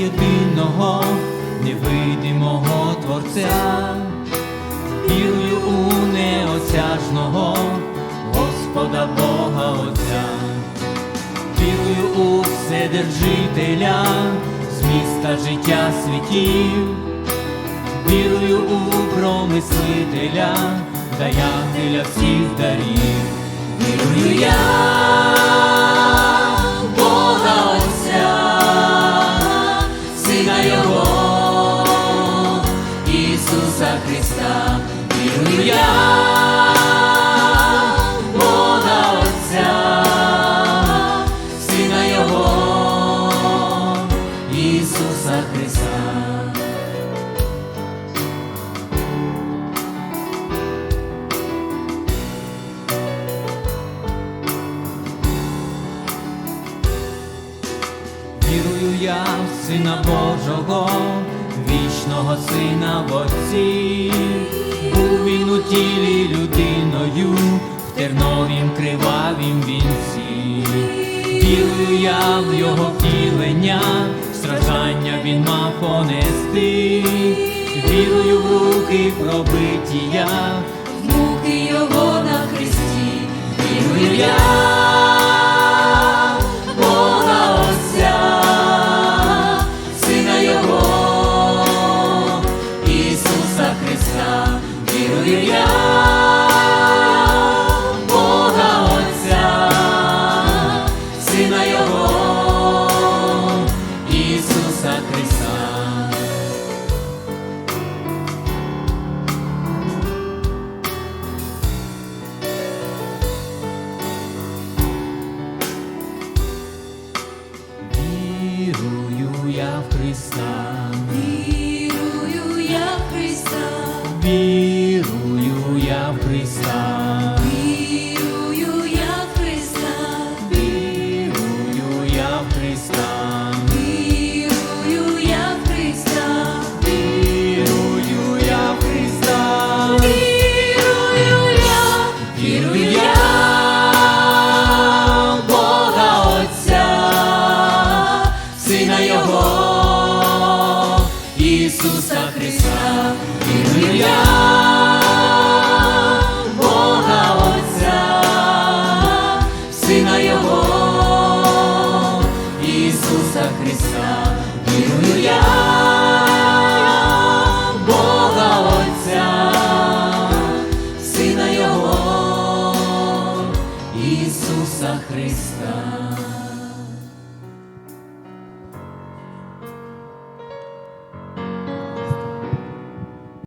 єдиного невидимого Творця, вірую у неосяжного Господа Бога Отця, вірую у Вседержителя, з міста життя світів, вірую у промислителя, даятеля всіх дарів, вірую я. Ісуса Христа. Вірую я в Сина Божого, вічного Сина в Отці, був він у тілі людиною, в терновім кривавім вінці. Вірую я в його втілення, страждання він мав понести. Вірую в руки пробиття, в муки його на хресті. Вірую я. Ісуса Христа. Вірую я в Христа, Вірую я в Христа, вірую я в Христа, Христа, вірую я, Бога Отця, Сина Його, Ісуса Христа.